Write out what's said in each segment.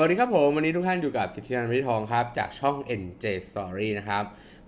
วัสดีครับผม วันนี้ทุกท่านอยู่กับสิทธินันท์วิทย์ทองครับ จากช่อง NJ Story นะครับ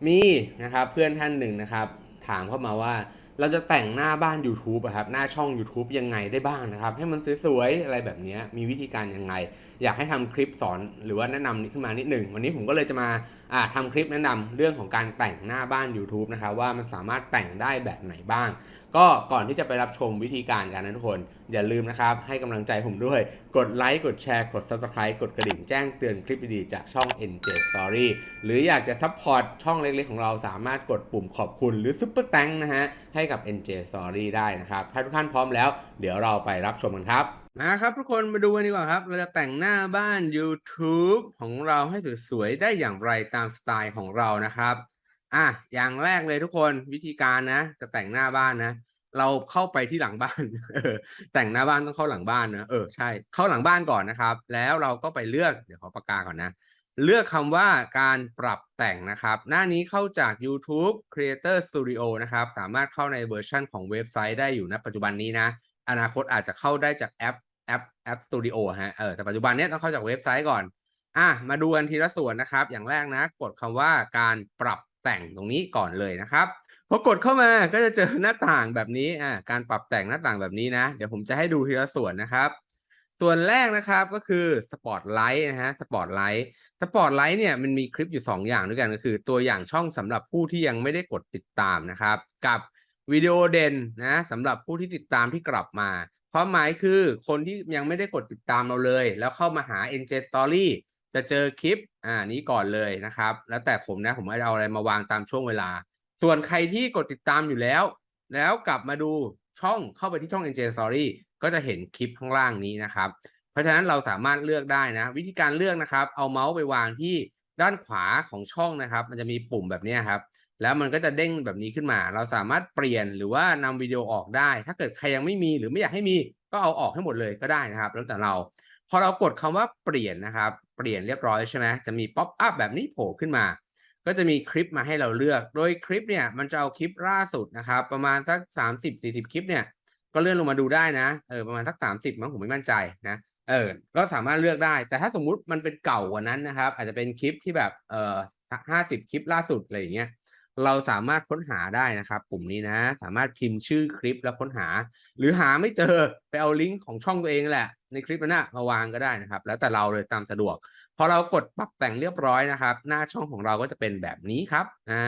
มีนะครับเพื่อนท่านหนึ่งนะครับ ถามเข้ามาว่าเราจะแต่งหน้าบ้าน YouTube อะครับหน้าช่อง YouTube ยังไงได้บ้างนะครับ ให้มันสวยๆ อะไรแบบนี้มีวิธีการยังไง อยากให้ทำคลิปสอนหรือว่าแนะนำนี้ขึ้นมานิดหนึ่งวันนี้ผมก็เลยจะมาอ่าทำคลิปแนะนำเรื่องของการแต่งหน้าบ้าน YouTube นะครับว่ามันสามารถแต่งได้แบบไหนบ้าง ก็ก่อนที่จะไปรับชมวิธีการกันนะทุกคน อย่าลืมนะครับ ให้กำลังใจผมด้วย กดไลค์กดแชร์กด Subscribe กดกระดิ่งแจ้งเตือนคลิปดีๆจากช่อง NJ Story หรืออยากจะซัพพอร์ตช่องเล็กๆของเราสามารถกดปุ่มขอบคุณหรือซุปเปอร์แตงนะฮะให้กับ NJ Story ได้นะครับถ้าทุกท่านพร้อมแล้ว เดี๋ยวเราไปรับชมกันครับ นะครับทุกคนมาดูกันดีกว่าครับ เราจะแต่งหน้าบ้าน YouTube ของเราให้สวยๆ ได้อย่างไรตามสไตล์ของเรานะครับ อะอย่างแรกเลยทุกคนวิธีการนะ จะแต่งหน้าบ้านนะ เราเข้าไปที่หลังบ้าน แต่งหน้าบ้านต้องเข้าหลังบ้านนะเออใช่เข้าหลังบ้านก่อนนะครับ แล้วเราก็ไปเลือกเดี๋ยวขอปากกาก่อนนะ เลือกคำว่าการปรับแต่งนะครับ หน้านี้เข้าจาก YouTube Creator Studio นะครับ สามารถเข้าในเวอร์ชันของเว็บไซต์ได้อยู่ณปัจจุบันนี้นะอนาคตอาจจะเข้าได้จากแอป แอปแอป Studio ฮะเออแต่ปัจจุบันเนี้ยต้องเข้าจากเว็บไซต์ก่อน อะมาดูกันทีละส่วนนะครับ อย่างแรกนะ กดคำว่าการปรับแต่งตรงนี้ก่อนเลยนะครับพอกดเข้ามาก็จะเจอหน้าต่างแบบนี้อ่าการปรับแต่งหน้าต่างแบบนี้นะ เดี๋ยวผมจะให้ดูทีละส่วนนะครับ ส่วนแรกนะครับก็คือสปอตไลท์นะฮะสปอตไลท์สปอตไลท์เนี่ยมันมีคลิปอยู่ 2 อย่างด้วยกันก็คือ ตัวอย่างช่องสำหรับผู้ที่ยังไม่ได้กดติดตามนะครับ กับวิดีโอเด่นนะสำหรับผู้ที่ติดตามที่กลับมา ความหมายคือคนที่ยังไม่ได้กดติดตามเราเลย แล้วเข้ามาหา NJ Story จะเจอคลิปอ่านี้ก่อนเลยนะครับ แล้วแต่ผมนะผมจะเอาอะไรมาวางตามช่วงเวลา ส่วนใครที่กดติดตามอยู่แล้ว แล้วกลับมาดูช่องเข้าไปที่ช่อง NJ Story ก็จะเห็นคลิปข้างล่างนี้นะครับ เพราะฉะนั้นเราสามารถเลือกได้นะ วิธีการเลือกนะครับ เอาเมาส์ไปวางที่ด้านขวาของช่องนะครับ มันจะมีปุ่มแบบนี้ครับ แล้วมันก็จะเด้งแบบนี้ขึ้นมา เราสามารถเปลี่ยนหรือว่านำวิดีโอออกได้ ถ้าเกิดใครยังไม่มีหรือไม่อยากให้มีก็เอาออกให้หมดเลยก็ได้นะครับ แล้วแต่เรา พอเรากดคำว่าเปลี่ยนนะครับ เปลี่ยนเรียบร้อยใช่ไหมจะมีป๊อปอัพแบบนี้โผล่ขึ้นมา ก็จะมีคลิปมาให้เราเลือก โดยคลิปเนี่ยมันจะเอาคลิปล่าสุดนะครับ ประมาณสักสามสิบสี่สิบคลิปเนี่ย ก็เลื่อนลงมาดูได้นะ เออประมาณสักสามสิบมั้งผมไม่มั่นใจนะ เออ ก็สามารถเลือกได้ แต่ถ้าสมมุติมันเป็นเก่ากว่านั้นนะครับ อาจจะเป็นคลิปที่แบบ เออห้าสิบคลิปล่าสุดอะไรอย่างเงี้ย เราสามารถค้นหาได้นะครับ ปุ่มนี้นะ สามารถพิมพ์ชื่อคลิปแล้วค้นหา หรือหาไม่เจอไปเอาลิงก์ของช่องตัวเองแหละ ในคลิปนั้นนะมาวางก็ได้นะครับ แล้วแต่เราเลยตามสะดวกพอเรากดปรับแต่งเรียบร้อยนะครับ หน้าช่องของเราก็จะเป็นแบบนี้ครับอ่า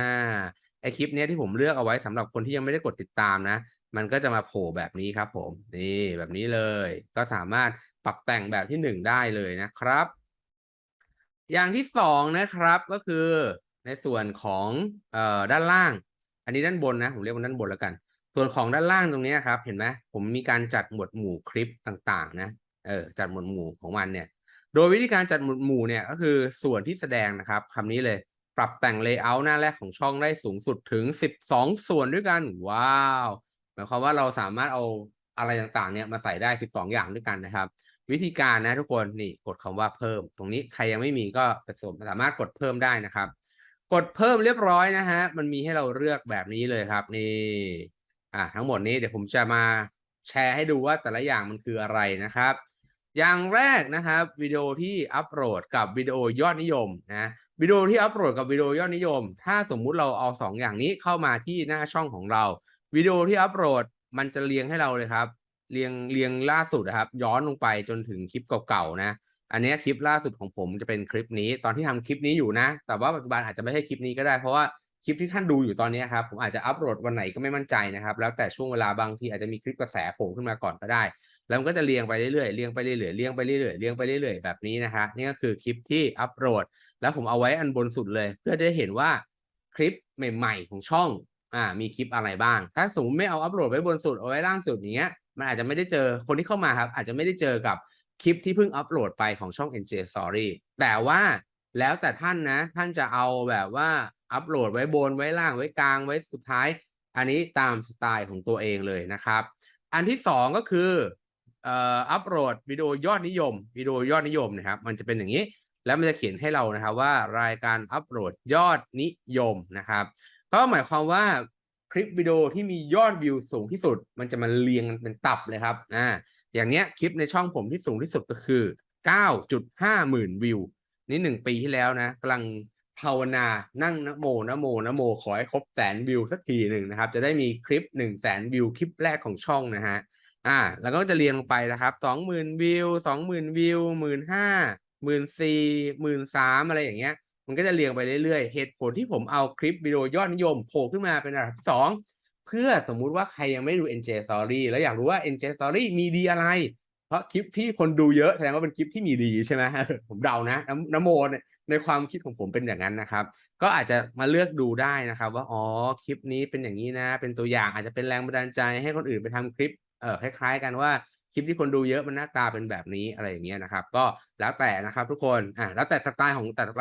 ไอคลิปเนี้ยที่ผมเลือกเอาไว้สำหรับคนที่ยังไม่ได้กดติดตามนะ มันก็จะมาโผล่แบบนี้ครับ ผมนี่แบบนี้เลย ก็สามารถปรับแต่งแบบที่หนึ่งได้เลยนะครับ อย่างที่สองนะครับก็คือ ในส่วนของเอ่อด้านล่าง อันนี้ด้านบนนะ ผมเรียกว่าด้านบนแล้วกัน ส่วนของด้านล่างตรงนี้ครับ เห็นไหมผมมีการจัดหมวดหมู่คลิปต่างๆ นะ เออจัดหมวดหมู่ของมันเนี่ย โดยวิธีการจัดหมวดหมู่เนี่ยก็คือส่วนที่แสดงนะครับคำนี้เลย ปรับแต่งเลเยอร์หน้าแรกของช่องได้สูงสุดถึง 12 ส่วนด้วยกัน ว้าวหมายความว่าเราสามารถเอาอะไรต่างๆ เนี่ยมาใส่ได้ 12 อย่างด้วยกันนะครับ วิธีการนะทุกคนนี่กดคำว่าเพิ่ม ตรงนี้ใครยังไม่มีก็สสามารถกดเพิ่มได้นะครับ กดเพิ่มเรียบร้อยนะฮะ มันมีให้เราเลือกแบบนี้เลยครับ นี่ อ่าทั้งหมดนี้เดี๋ยวผมจะมาแชร์ให้ดูว่าแต่ละอย่างมันคืออะไรนะครับ อย่างแรกนะครับวิดีโอที่อัปโหลดกับวิดีโอยอดนิยมนะวิดีโอที่อัปโหลดกับวิดีโอยอดนิยม ถ้าสมมุติเราเอาสองอย่างนี้เข้ามาที่หน้าช่องของเรา วิดีโอที่อัปโหลดมันจะเรียงให้เราเลยครับ เรียงเรียงล่าสุดนะครับ ย้อนลงไปจนถึงคลิปเก่าๆนะ อันนี้คลิปล่าสุดของผมจะเป็นคลิปนี้ตอนที่ทำคลิปนี้อยู่นะ แต่ว่าปัจจุบันอาจจะไม่ใช่คลิปนี้ก็ได้เพราะว่าคลิปที่ท่านดูอยู่ตอนนี้ครับผมอาจจะอัปโหลดวันไหนก็ไม่มั่นใจนะครับ แล้วแต่ช่วงเวลาบางทีอาจจะมีคลิปกระแสโผล่ขึ้นมาก่อนก็ได้ แล้วมันก็จะเรียงไปเรื่อยๆเรียงไปเรื่อยๆเรียงไปเรื่อยๆเรียงไปเรื่อยๆแบบนี้นะฮะนี่ก็คือคลิปที่อัปโหลด แล้วผมเอาไว้อันบนสุดเลย เพื่อจะได้เห็นว่าคลิปใหม่ๆของช่องอ่ามีคลิปอะไรบ้าง ถ้าสมมติไม่เอาอัปโหลดไว้บนสุดเอาไว้ล่างสุดอย่างเงี้ยมันอาจจะไม่ได้เจอคนที่เข้ามาครับ อาจจะไม่ได้เจอกับ คลิปที่เพิ่งอัปโหลดไปของช่อง NJ Story แต่ว่าแล้วแต่ท่านนะ ท่านจะเอาแบบว่าอัปโหลดไว้บนไว้ล่างไว้กลางไว้สุดท้าย อันนี้ตามสไตล์ของตัวเองเลยนะครับ อันที่สองก็คืออัปโหลดวิดีโอยอดนิยมวิดีโอยอดนิยมนะครับ มันจะเป็นอย่างนี้ แล้วมันจะเขียนให้เรานะครับว่ารายการอัปโหลดยอดนิยมนะครับ ก็หมายความว่าคลิปวิดีโอที่มียอดวิวสูงที่สุด มันจะมาเรียงกันเป็นตับเลยครับอ่า อย่างเนี้ยคลิปในช่องผมที่สูงที่สุดก็คือ 9.5 หมื่นวิว นี่หนึ่งปีที่แล้วนะกำลังภาวนานั่งนโมนโมนโม ขอให้ครบแสนวิวสักทีหนึ่งนะครับ จะได้มีคลิป1 0 0 0 0แสนวิวคลิปแรกของช่องนะฮะอ่า แล้วก็จะเรียงลงไปนะครับสองหมื่นวิวสองหมื่นวิวหมื่นห้าหมื่นสี่หมื่นสามอะไรอย่างเงี้ย มันก็จะเรียงไปเรื่อยๆ เหตุผลที่ผมเอาคลิปวิดีโอยอดนิยมโผล่ขึ้นมาเป็นอันดับสอง เพื่อสมมุติว่าใครยังไม่ดู NJ Story แล้วอยากรู้ว่า NJ Story มีดีอะไร เพราะคลิปที่คนดูเยอะแสดงว่าเป็นคลิปที่มีดีใช่ไหมผมเดานะนำโมนในความคิดของผมเป็นอย่างนั้นนะครับ ก็อาจจะมาเลือกดูได้นะครับ ว่าอ๋อคลิปนี้เป็นอย่างนี้นะ เป็นตัวอย่างอาจจะเป็นแรงบันดาลใจให้คนอื่นไปทำคลิปเออคล้าย ๆ กันว่าคลิปที่คนดูเยอะมันหน้าตาเป็นแบบนี้อะไรอย่างเงี้ยนะครับ ก็แล้วแต่นะครับทุกคนอ่าแล้วแต่สไตล์ของแต่ละ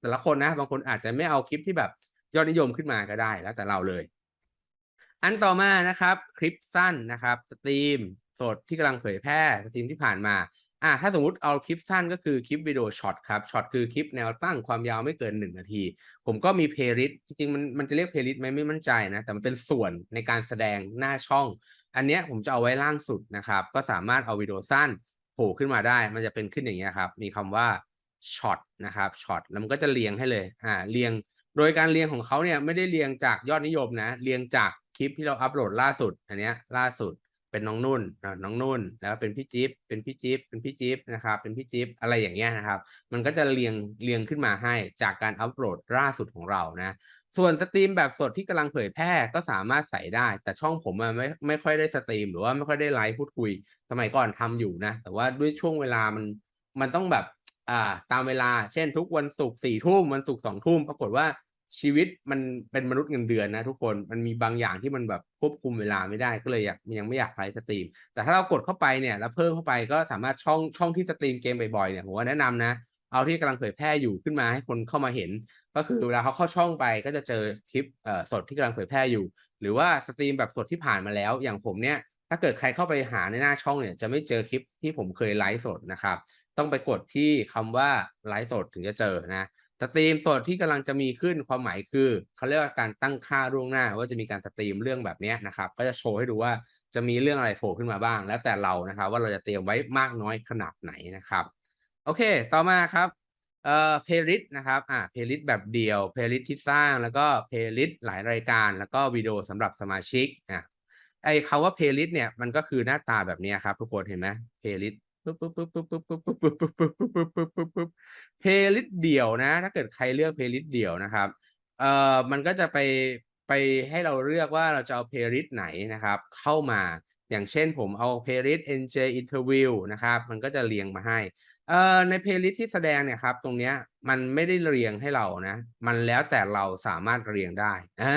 แต่ละคนนะ บางคนอาจจะไม่เอาคลิปที่แบบยอดนิยมขึ้นมาก็ได้ แล้วแต่เราเลย อันต่อมานะครับคลิปสั้นนะครับสตรีมสดที่กำลังเผยแพร่สตรีมที่ผ่านมาอ่าถ้าสมมติเอาคลิปสั้นก็คือคลิปวิดีโอช็อตครับช็อตคือคลิปแนวตั้งความยาวไม่เกิน 1 นาที ผมก็มีเพลย์ลิสต์จริงๆมันมันจะเรียกเพลย์ลิสต์ไหมไม่มั่นใจนะ แต่มันเป็นส่วนในการแสดงหน้าช่อง อันเนี้ยผมจะเอาไว้ล่างสุดนะครับ ก็สามารถเอาวิดีโอสั้นโผล่ขึ้นมาได้ มันจะเป็นขึ้นอย่างเงี้ยครับ มีคำว่าช็อตนะครับช็อตแล้วมันก็จะเรียงให้เลยอ่าเรียงโดยการเรียงของเขาเนี่ยไม่ได้เรียงจากยอดนิยมนะ เรียงจาก คลิปที่เราอัปโหลดล่าสุด อันเนี้ยล่าสุดเป็นน้องนุ่นน้องนุ่น แล้วเป็นพี่จิ๊บเป็นพี่จิ๊บเป็นพี่จิ๊บนะครับเป็นพี่จิ๊บอะไรอย่างเงี้ยนะครับ มันก็จะเรียงเรียงขึ้นมาให้จากการอัปโหลดล่าสุดของเรานะส่วนสตรีมแบบสดที่กำลังเผยแพร่ก็สามารถใส่ได้ แต่ช่องผมมันไม่ไม่ค่อยได้สตรีม หรือว่าไม่ค่อยได้ไลฟ์พูดคุย สมัยก่อนทำอยู่นะ แต่ว่าด้วยช่วงเวลามันมันต้องแบบอ่าตามเวลา เช่นทุกวันศุกร์สี่ทุ่มวันศุกร์สองทุ่มปรากฏว่า ชีวิตมันเป็นมนุษย์เงินเดือนนะทุกคนมันมีบางอย่างที่มันแบบควบคุมเวลาไม่ได้ก็เลยอยากยังไม่อยากไลฟ์สตรีม แต่ถ้าเรากดเข้าไปเนี่ยแล้วเพิ่มเข้าไปก็สามารถช่องช่องที่สตรีมเกมบ่อยๆเนี่ยผมว่าแนะนำนะ เอาที่กำลังเผยแพร่อยู่ขึ้นมาให้คนเข้ามาเห็น ก็คือเวลาเขาเข้าช่องไปก็จะเจอคลิปเอ่อสดที่กำลังเผยแพร่อยู่ หรือว่าสตรีมแบบสดที่ผ่านมาแล้ว อย่างผมเนี่ยถ้าเกิดใครเข้าไปหาในหน้าช่องเนี่ยจะไม่เจอคลิปที่ผมเคยไลฟ์สดนะครับต้องไปกดที่คำว่าไลฟ์สดถึงจะเจอนะ สตรีมสดที่กำลังจะมีขึ้นความหมายคือเขาเรียกว่าการตั้งค่าล่วงหน้า ว่าจะมีการสตรีมเรื่องแบบนี้นะครับ ก็จะโชว์ให้ดูว่าจะมีเรื่องอะไรโผล่ขึ้นมาบ้าง แล้วแต่เรานะครับ ว่าเราจะเตรียมไว้มากน้อยขนาดไหนนะครับ โอเค ต่อมาครับเอ่อเพลย์ลิสต์นะครับอ่าเพลย์ลิสต์แบบเดียวเพลย์ลิสต์ที่สร้างแล้วก็เพลย์ลิสต์หลายรายการ แล้วก็วิดีโอสำหรับสมาชิกอะไอคาว่าเพลย์ลิสต์เนี่ยมันก็คือหน้าตาแบบนี้ครับทุกคนเห็นไหมเพลย์ลิสต์ ปุ๊บปุ๊บปุ๊บปุ๊บปุ๊บปุ๊บปุ๊บปุ๊บปุ๊บปุ๊บปุ๊บปุ๊บปุ๊บปุ๊บเพลย์ลิสต์เดี่ยวนะ ถ้าเกิดใครเลือกเพลย์ลิสต์เดี่ยวนะครับเอ่อมันก็จะไปไปให้เราเลือกว่าเราจะเอาเพลย์ลิสต์ไหนนะครับ เข้ามาอย่างเช่นผมเอาเพลย์ลิสต์ NJ Interview นะครับ มันก็จะเรียงมาให้เอ่อในเพลย์ลิสต์ที่แสดงเนี่ยครับตรงเนี้ยมันไม่ได้เรียงให้เรานะ มันแล้วแต่เราสามารถเรียงได้อ่า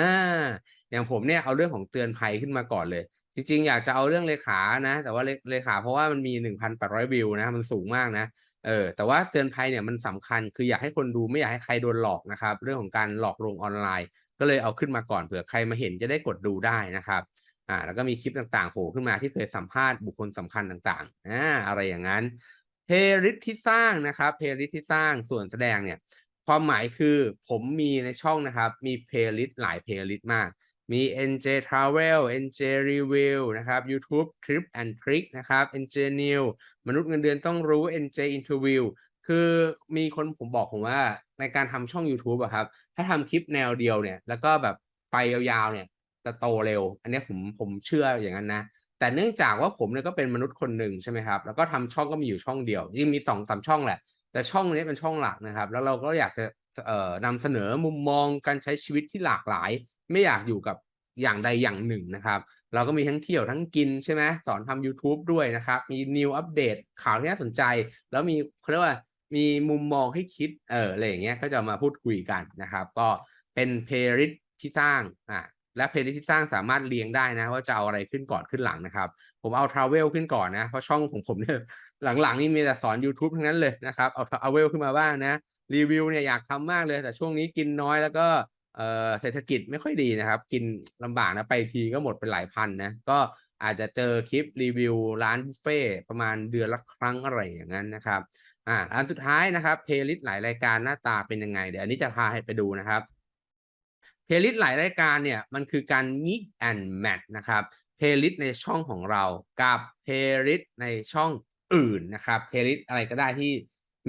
อย่างผมเนี่ยเอาเรื่องของเตือนภัยขึ้นมาก่อนเลย จริง ๆ อยากจะเอาเรื่องเลขานะ แต่ว่าเลขา เพราะว่ามันมี1,800วิวนะ มันสูงมากนะเออแต่ว่าเตือนภัยเนี่ยมันสำคัญคืออยากให้คนดูไม่อยากให้ใครโดนหลอกนะครับ เรื่องของการหลอกลวงออนไลน์ ก็เลยเอาขึ้นมาก่อนเผื่อใครมาเห็นจะได้กดดูได้นะครับอ่าแล้วก็มีคลิปต่างๆโผล่ขึ้นมาที่เคยสัมภาษณ์บุคคลสำคัญต่างๆอ่าอะไรอย่างนั้นเพลย์ลิสที่สร้างนะครับเพลย์ลิสที่สร้างส่วนแสดงเนี่ยความหมายคือผมมีในช่องนะครับ มีเพลย์ลิสหลายเพลย์ลิสมาก มี NJ Travel NJ Review นะครับ YouTube Trip and Trick นะครับ NJ New มนุษย์เงินเดือนต้องรู้ NJ Interview คือมีคนผมบอกผมว่าในการทำช่อง YouTube อะครับ ถ้าทำคลิปแนวเดียวเนี่ย แล้วก็แบบไปยาวๆเนี่ยจะโตเร็ว อันนี้ผมผมเชื่ออย่างนั้นนะ แต่เนื่องจากว่าผมเนี่ยก็เป็นมนุษย์คนหนึ่งใช่ไหมครับ แล้วก็ทำช่องก็มีอยู่ช่องเดียวยิ่งมีสองสามช่องแหละ แต่ช่องนี้เป็นช่องหลักนะครับ แล้วเราก็อยากจะเอ่อนำเสนอมุมมองการใช้ชีวิตที่หลากหลาย ไม่อยากอยู่กับอย่างใดอย่างหนึ่งนะครับ เราก็มีทั้งเที่ยวทั้งกินใช่ไหมสอนทำ YouTube ด้วยนะครับ มีนิวอัปเดตข่าวที่น่าสนใจ แล้วมีเขาเรียกว่ามีมุมมองให้คิดเอออะไรอย่างเงี้ยก็จะมาพูดคุยกันนะครับ ก็เป็นเพลย์ลิสที่สร้างอ่าและเพลย์ลิสที่สร้างสามารถเรียงได้นะ ว่าจะเอาอะไรขึ้นก่อนขึ้นหลังนะครับ ผมเอาทราเวลขึ้นก่อนนะ เพราะช่องของผมเนี่ยหลังๆ นี่มีแต่สอน YouTube ทั้งนั้นเลยนะครับเอาทราเวลขึ้นมาบ้างนะรีวิวเนี่ยอยากทำมากเลยแต่ช่วงนี้กินน้อยแล้วก็ เอ่อเศรษฐกิจไม่ค่อยดีนะครับ กินลำบากนะไปทีก็หมดเป็นหลายพันนะก็อาจจะเจอคลิปรีวิวร้านบุฟเฟ่ประมาณเดือนละครั้งอะไรอย่างนั้นนะครับอ่าอันสุดท้ายนะครับเพลย์ลิสต์หลายรายการหน้าตาเป็นยังไง เดี๋ยวอันนี้จะพาให้ไปดูนะครับเพลย์ลิสต์หลายรายการเนี่ยมันคือการ mix and match นะครับเพลย์ลิสต์ในช่องของเรา กับเพลย์ลิสต์ในช่องอื่นนะครับเพลย์ลิสต์อะไรก็ได้ที่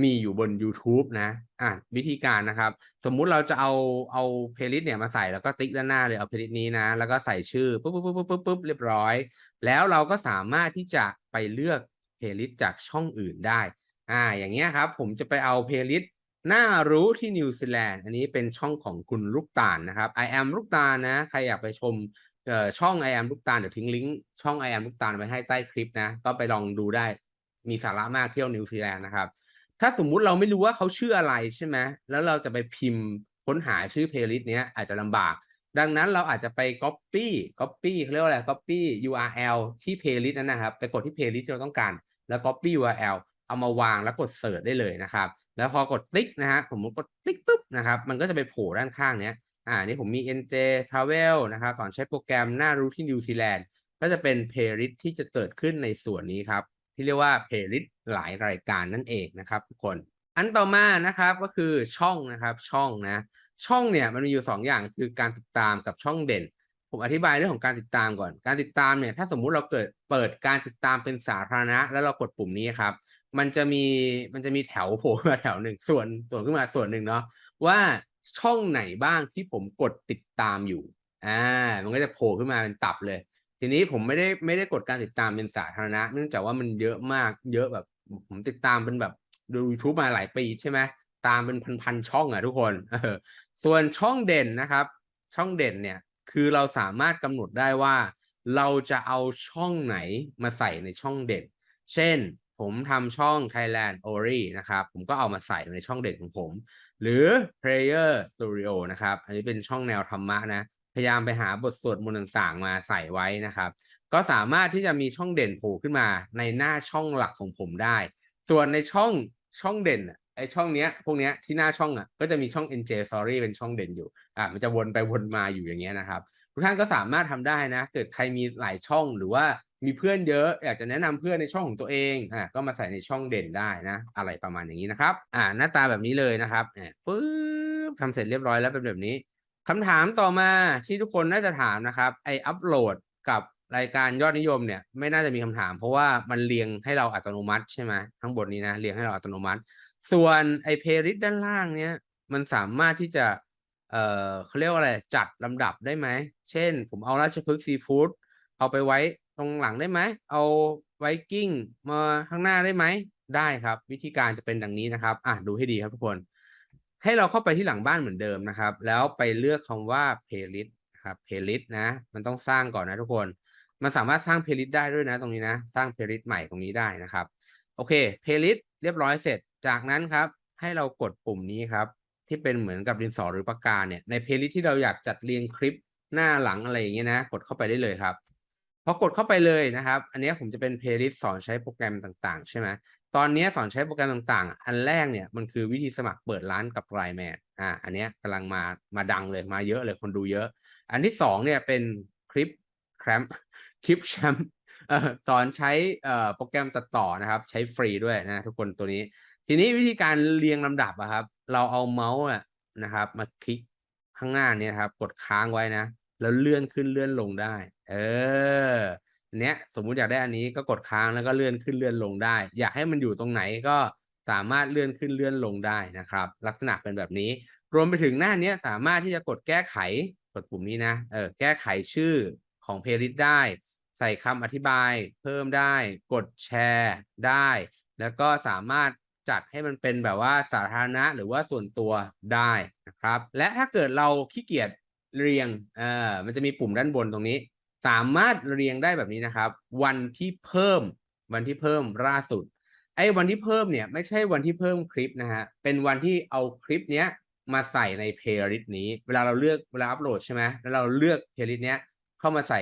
มีอยู่บน YouTube นะอะวิธีการนะครับ สมมุติเราจะเอาเอาเพลย์ลิสต์เนี่ยมาใส่แล้วก็ติ๊กด้านหน้าเลยเอาเพลย์ลิสต์นี้นะ แล้วก็ใส่ชื่อปุ๊บปุ๊บปุ๊บปุ๊บปุ๊บเรียบร้อย แล้วเราก็สามารถที่จะไปเลือกเพลย์ลิสต์จากช่องอื่นได้อ่าอย่างเงี้ยครับ ผมจะไปเอาเพลย์ลิสต์น่ารู้ที่นิวซีแลนด์อันนี้เป็นช่องของคุณลูกตาลนะครับ I am ลูกตาลนะ ใครอยากไปชมเอ่อช่อง I am ลูกตาลเดี๋ยวทิ้งลิงก์ช่อง I am ลูกตาลไว้ให้ใต้คลิปนะ ก็ไปลองดูได้มีสาระมากเที่ยวนิวซีแลนด์นะครับ ถ้าสมมุติเราไม่รู้ว่าเขาชื่ออะไรใช่ไหมแล้วเราจะไปพิมพ์ค้นหาชื่อเพลย์ลิสต์เนี้ยอาจจะลำบาก ดังนั้นเราอาจจะไป copy copy เขาเรียกว่าอะไร copy URL ที่ playlist นั้นนะครับ ไปกดที่ playlist ที่เราต้องการ แล้ว copy URL เอามาวางแล้วกด search ได้เลยนะครับ แล้วพอกดติ๊กนะฮะผมกดติ๊กปุ๊บนะครับ มันก็จะไปโผล่ด้านข้างเนี้ย อ่า นี่ผมมี NJ Travel นะครับสอนใช้โปรแกรมหน่ารู้ที่นิวซีแลนด์ ก็จะเป็น playlist ที่จะเกิดขึ้นในส่วนนี้ครับ ที่เรียกว่า playlist หลายรายการนั่นเองนะครับทุกคนอันต่อมานะครับก็คือช่องนะครับช่องนะช่องเนี่ยมันมีอยู่2อย่างคือการติดตามกับช่องเด่น ผมอธิบายเรื่องของการติดตามก่อน การติดตามเนี่ยถ้าสมมุติเราเกิดเปิดการติดตามเป็นสาธารณะ แล้วเรากดปุ่มนี้ครับ มันจะมีมันจะมีแถวโผล่มาแถวหนึ่งส่วนส่วนขึ้นมาส่วนหนึ่งเนาะว่าช่องไหนบ้างที่ผมกดติดตามอยู่อ่ามันก็จะโผล่ขึ้นมาเป็นตับเลย ทีนี้ผมไม่ได้ไม่ได้กดการติดตามเป็นสาธารณะ เนื่องจากว่ามันเยอะมาก เยอะแบบผมติดตามเป็นแบบดู YouTube มาหลายปีใช่ไหมตามเป็นพันๆช่องอะทุกคนส่วนช่องเด่นนะครับ ช่องเด่นเนี่ยคือเราสามารถกำหนดได้ว่า เราจะเอาช่องไหนมาใส่ในช่องเด่น เช่น ผมทำช่อง Thailand Ori นะครับ ผมก็เอามาใส่ในช่องเด่นของผม หรือ Prayer Studio นะครับ อันนี้เป็นช่องแนวธรรมะนะ ยายามไปหาบทสวดมนต์ต่างๆ มาใส่ไว้นะครับ ก็สามารถที่จะมีช่องเด่นโผล่ขึ้นมาในหน้าช่องหลักของผมได้ ส่วนในช่องช่องเด่นไอช่องเนี้ยพวกเนี้ยที่หน้าช่องอะก็จะมีช่อง NJ Story เป็นช่องเด่นอยู่อ่ามันจะวนไปวนมาอยู่อย่างเงี้ยนะครับทุกท่านก็สามารถทำได้นะ เกิดใครมีหลายช่องหรือว่ามีเพื่อนเยอะ อยากจะแนะนำเพื่อนในช่องของตัวเองอ่าก็มาใส่ในช่องเด่นได้นะ อะไรประมาณอย่างนี้นะครับ อ่าหน้าตาแบบนี้เลยนะครับอ่าปึ๊บทำเสร็จเรียบร้อยแล้วเป็นแบบนี้ คำถามต่อมาที่ทุกคนน่าจะถามนะครับไออัปโหลดกับรายการยอดนิยมเนี่ยไม่น่าจะมีคำถาม เพราะว่ามันเรียงให้เราอัตโนมัติใช่ไหมข้งบนนี้นะเรียงให้เราอัตโนมัติ ส่วนไอเพลย์ด้านล่างเนี้ยมันสามารถที่จะ เอ่อเขาเรียกว่าอะไรจัดลำดับได้ไหม เช่น ผมเอาราชพฤกษ์ซีฟู้ดเอาไปไว้ตรงหลังได้ไหม เอาไวกิ้งมาข้างหน้าได้ไหม ได้ครับ วิธีการจะเป็นดังนี้นะครับ อะดูให้ดีครับทุกคน ให้เราเข้าไปที่หลังบ้านเหมือนเดิมนะครับ แล้วไปเลือกคำว่า playlist ครับ playlist นะ มันต้องสร้างก่อนนะทุกคน มันสามารถสร้าง playlist ได้ด้วยนะตรงนี้นะ สร้าง playlist ใหม่ตรงนี้ได้นะครับ โอเค playlist เรียบร้อยเสร็จ จากนั้นครับ ให้เรากดปุ่มนี้ครับ ที่เป็นเหมือนกับดินสอหรือปากกาเนี่ย ในเพลย์ลิสที่เราอยากจัดเรียงคลิปหน้าหลังอะไรอย่างเงี้ยนะ กดเข้าไปได้เลยครับพอกดเข้าไปเลยนะครับ อันนี้ผมจะเป็นเพลย์ลิสสอนใช้โปรแกรมต่างๆ ใช่ไหม ตอนนี้สอนใช้โปรแกรมต่างๆ อันแรกเนี่ยมันคือวิธีสมัครเปิดร้านกับไ i แมนอ่า อันนี้กำลังมามาดังเลยมาเยอะเลยคนดูเยอะ อันที่สองเนี่ยเป็นคลิปแคมคลิปแชมป์อ่อสอนใช้เอ่อโปรแกรมตัดต่อนะครับ ใช้ฟรีด้วยนะทุกคนตัวนี้ ทีนี้วิธีการเรียงลำดับอะครับ เราเอาเมาส์นะครับ มาคลิกข้างหน้าเนี่ยครับ กดค้างไว้นะ แล้วเลื่อนขึ้นเลื่อนลงได้ เออ เนี้ยสมมุติอยากได้อันนี้ก็กดค้างแล้วก็เลื่อนขึ้นเลื่อนลงได้ อยากให้มันอยู่ตรงไหนก็สามารถเลื่อนขึ้นเลื่อนลงได้นะครับ ลักษณะเป็นแบบนี้ รวมไปถึงหน้านี้สามารถที่จะกดแก้ไขกดปุ่มนี้นะเออแก้ไขชื่อของเพลย์ลิสต์ได้ ใส่คำอธิบายเพิ่มได้ กดแชร์ได้ แล้วก็สามารถจัดให้มันเป็นแบบว่าสาธารณะหรือว่าส่วนตัวได้นะครับ และถ้าเกิดเราขี้เกียจเรียงเอ่อมันจะมีปุ่มด้านบนตรงนี้ สามารถเรียงได้แบบนี้นะครับ วันที่เพิ่ม วันที่เพิ่มล่าสุด ไอ้วันที่เพิ่มเนี่ยไม่ใช่วันที่เพิ่มคลิปนะฮะ เป็นวันที่เอาคลิปเนี้ยมาใส่ในเพลย์ลิสต์นี้ เวลาเราเลือกเวลาอัปโหลดใช่ไหมแล้วเราเลือกเพลย์ลิสต์เนี้ยเข้ามาใส่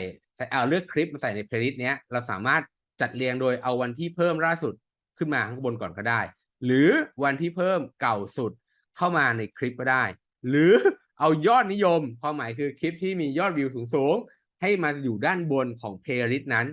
เอาเลือกคลิปมาใส่ในเพลย์ลิสต์เนี้ยเราสามารถจัดเรียงโดยเอาวันที่เพิ่มล่าสุดขึ้นมาข้างบนก่อนก็ได้ หรือวันที่เพิ่มเก่าสุดเข้ามาในคลิปก็ได้ หรือเอายอดนิยมความหมายคือคลิปที่มียอดวิวสูง ให้มาอยู่ด้านบนของเพลย์ลิสต์นั้น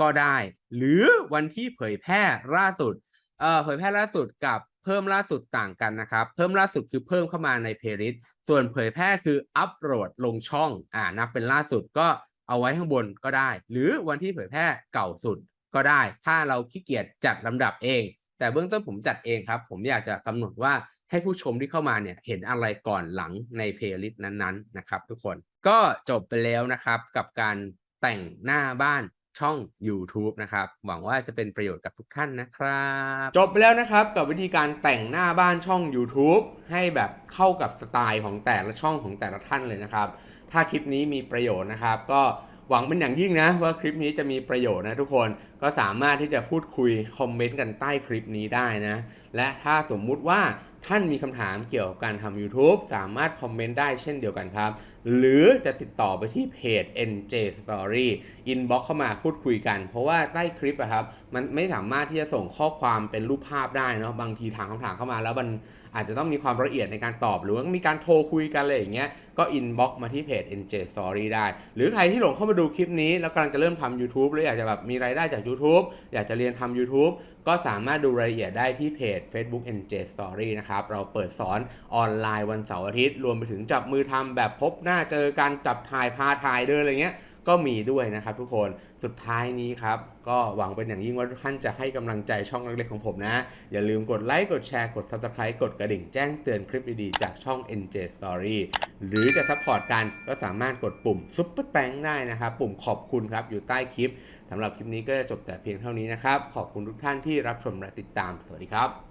ก็ได้ หรือวันที่เผยแพร่ล่าสุดเอ่อเผยแพร่ล่าสุดกับเพิ่มล่าสุดต่างกันนะครับ เพิ่มล่าสุดคือเพิ่มเข้ามาในเพลย์ลิสต์ส่วนเผยแพร่คืออัปโหลดลงช่องอ่านับเป็นล่าสุดก็เอาไว้ข้างบนก็ได้ หรือวันที่เผยแพร่เก่าสุดก็ได้ ถ้าเราขี้เกียจจัดลำดับเอง แต่เบื้องต้นผมจัดเองครับ ผมอยากจะกำหนดว่า ให้ผู้ชมที่เข้ามาเนี่ยเห็นอะไรก่อนหลังในเพลย์ลิสต์นั้นๆนะครับ ทุกคนก็จบไปแล้วนะครับกับการแต่งหน้าบ้านช่อง YouTube นะครับ หวังว่าจะเป็นประโยชน์กับทุกท่านนะครับ จบไปแล้วนะครับกับวิธีการแต่งหน้าบ้านช่อง YouTube ให้แบบเข้ากับสไตล์ของแต่ละช่องของแต่ละท่านเลยนะครับ ถ้าคลิปนี้มีประโยชน์นะครับ ก็หวังเป็นอย่างยิ่งนะว่าคลิปนี้จะมีประโยชน์นะทุกคนก็สามารถที่จะพูดคุยคอมเมนต์กันใต้คลิปนี้ได้นะ และถ้าสมมุติว่า ท่านมีคำถามเกี่ยวกับการทำ YouTube สามารถคอมเมนต์ได้เช่นเดียวกันครับ หรือจะติดต่อไปที่เพจ NJ Story inbox เข้ามาพูดคุยกัน เพราะว่าใต้คลิปอะครับ มันไม่สามารถที่จะส่งข้อความเป็นรูปภาพได้เนาะบางทีถามคำถามเข้ามาแล้วมัน อาจจะต้องมีความละเอียดในการตอบ หรือว่ามีการโทรคุยกันอะไรอย่างเงี้ยก็ inbox มาที่เพจ NJ Story ได้ หรือใครที่หลงเข้ามาดูคลิปนี้ แล้วกำลังจะเริ่มทำ YouTube หรืออยากจะแบบมีรายได้จาก YouTube อยากจะเรียนทำ YouTube ก็สามารถดูรายละเอียดได้ที่เพจ Facebook NJ Story นะครับ เราเปิดสอนออนไลน์วันเสาร์อาทิตย์ รวมไปถึงจับมือทำแบบพบหน้าเจอการจับถ่ายพาถ่ายเดินอะไรเงี้ย ก็มีด้วยนะครับทุกคนสุดท้ายนี้ครับก็หวังเป็นอย่างยิ่งว่าทุกท่านจะให้กำลังใจช่องเล็กๆของผมนะ อย่าลืมกดไลค์กดแชร์กด Subscribe กดกระดิ่งแจ้งเตือนคลิปดีๆจากช่อง NJ Story หรือจะซัพพอร์ตกันก็สามารถกดปุ่มซุปเปอร์แตงได้นะครับ ปุ่มขอบคุณครับอยู่ใต้คลิปสำหรับคลิปนี้ก็จะจบแต่เพียงเท่านี้นะครับ ขอบคุณทุกท่านที่รับชมและติดตามสวัสดีครับ